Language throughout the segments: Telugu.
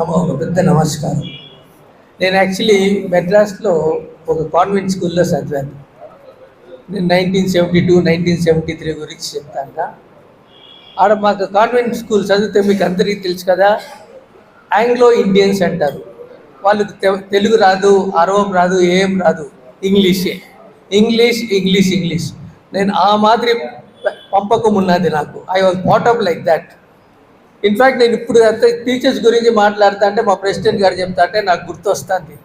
నమో ఒక పెద్ద నమస్కారం. నేను యాక్చువల్లీ మెడ్రాస్లో ఒక కాన్వెంట్ స్కూల్లో చదివాను. నేను nineteen seventy two nineteen seventy three గురించి చెప్తాను ఆడ మాకు కాన్వెంట్ స్కూల్ చదివితే మీకు అందరికీ తెలుసు కదా ఆంగ్లో ఇండియన్స్ అంటారు వాళ్ళకి తెలుగు రాదు అరవం రాదు ఏం రాదు. ఇంగ్లీషే ఇంగ్లీష్ ఇంగ్లీష్ ఇంగ్లీష్ నేను ఆ మాదిరి పంపకం ఉన్నది నాకు. I was brought up like that in fact నేను ఇప్పుడు టీచర్స్ గురించి మాట్లాడుతా అంటే మా ప్రెసిడెంట్ గారు చెప్తా అంటే నాకు గుర్తొస్తుంది.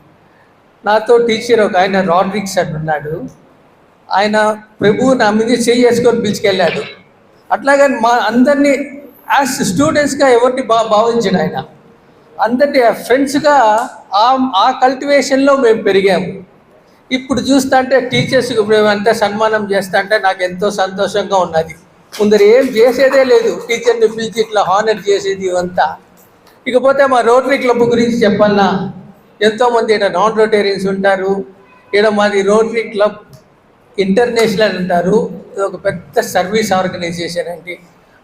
నాతో టీచర్ ఒక ఆయన రాడ్రిక్స్ అని ఉన్నాడు. ఆయన ప్రభువు నా మీద చేయి చేసుకొని పిలుచుకెళ్ళాడు. అట్లాగని మా అందరినీ యాజ్ స్టూడెంట్స్గా ఎవరిని బా భావించాడు ఆయన. అందరినీ ఫ్రెండ్స్గా ఆ ఆ కల్టివేషన్లో మేము పెరిగాము. ఇప్పుడు చూస్తా అంటే టీచర్స్కి మేమంతా సన్మానం చేస్తా అంటే నాకు ఎంతో సంతోషంగా ఉన్నది. ముందర ఏం చేసేదే లేదు. టీచర్ని పిలిచి ఇట్లా హానర్ చేసేది ఇవంతా. ఇకపోతే మా రోటరీ క్లబ్ గురించి చెప్పాలన్నా ఎంతోమంది ఇక్కడ నాన్ రోటేరియన్స్ ఉంటారు. ఇక్కడ మాది రోటరీ క్లబ్ ఇంటర్నేషనల్ అంటారు. ఇది ఒక పెద్ద సర్వీస్ ఆర్గనైజేషన్ అండి.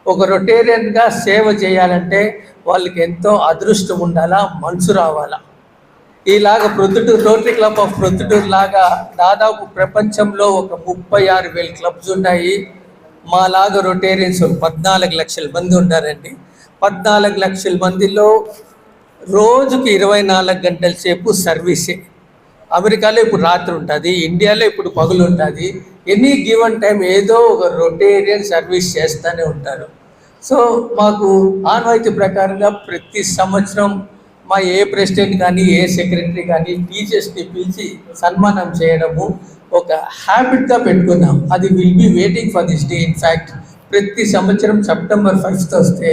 ఒక రొటేరియన్గా సేవ చేయాలంటే వాళ్ళకి ఎంతో అదృష్టం ఉండాలా మనసు రావాలా. ఇలాగ Proddatur rotary club of Proddatur లాగా దాదాపు ప్రపంచంలో ఒక ముప్పై ఆరు వేల క్లబ్స్ ఉన్నాయి. మాలాగా రొటేరియన్స్ పద్నాలుగు లక్షల మంది ఉన్నారండి. పద్నాలుగు లక్షల మందిలో రోజుకి ఇరవై నాలుగు గంటల సేపు సర్వీసే. అమెరికాలో ఇప్పుడు రాత్రి ఉంటుంది ఇండియాలో ఇప్పుడు పగులు ఉంటుంది. ఎనీ గివన్ టైం ఏదో ఒక రొటేరియన్ సర్వీస్ చేస్తూనే ఉంటారు. సో మాకు ఆనవాయితీ ప్రకారంగా ప్రతి సంవత్సరం మా ఏ ప్రెసిడెంట్ కానీ ఏ సెక్రటరీ కానీ టీచర్స్ని పిలిచి సన్మానం చేయడము ఒక హ్యాబిట్గా పెట్టుకున్నాం. అది will be waiting for this day in fact ప్రతి సంవత్సరం సెప్టెంబర్ ఫస్ట్ వస్తే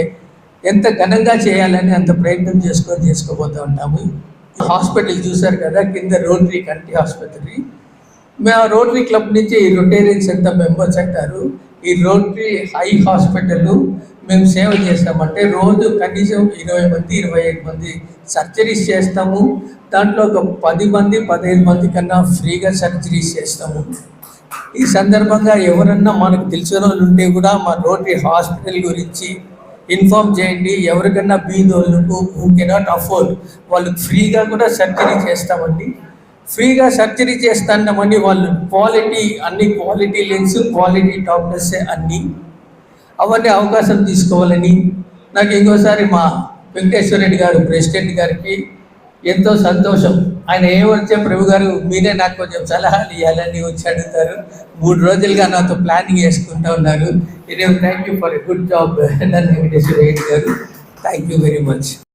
ఎంత ఘనంగా చేయాలని అంత ప్రయత్నం చేసుకొని చేసుకోబోతూ ఉంటాము. హాస్పిటల్ చూశారు కదా కింద రోటరీ కంటి ఆసుపత్రి మేము ఆ రోటరీ క్లబ్ నుంచి రొటేరియన్స్ ఎంత మెంబర్స్ అంటారు. ఈ రోటరీ హై హాస్పిటల్ మేము సేవ చేస్తామంటే రోజు కనీసం ఇరవై మంది ఇరవై ఐదు మంది సర్జరీస్ చేస్తాము. దాంట్లో ఒక పది మంది పదిహేను మంది కన్నా ఫ్రీగా సర్జరీస్ చేస్తాము. ఈ సందర్భంగా ఎవరన్నా మనకు తెలిసిన వాళ్ళు ఉంటే కూడా మా రోటరీ హాస్పిటల్ గురించి ఇన్ఫామ్ చేయండి. ఎవరికన్నా బీదోళ్ళకు హూ కెనాట్ అఫోర్డ్ వాళ్ళకి ఫ్రీగా కూడా సర్జరీ చేస్తామండి. ఫ్రీగా సర్జరీ చేస్తామని వాళ్ళు క్వాలిటీ అన్ని క్వాలిటీ లెన్స్ క్వాలిటీ డాక్టర్స్ అన్నీ అవన్నీ అవకాశం తీసుకోవాలని నాకు ఇంకోసారి మా వెంకటేశ్వర రెడ్డి గారు ప్రెసిడెంట్ గారికి ఎంతో సంతోషం. ఆయన ఏమొచ్చే ప్రభు గారు మీరే నాకు కొంచెం సలహాలు ఇవ్వాలని వచ్చి అడుగుతారు. మూడు రోజులుగా నాతో ప్లానింగ్ చేసుకుంటూ ఉన్నారు. ఇదే thank you for a good job నన్ను వెంకటేశ్వర రెడ్డి గారు. Thank you very much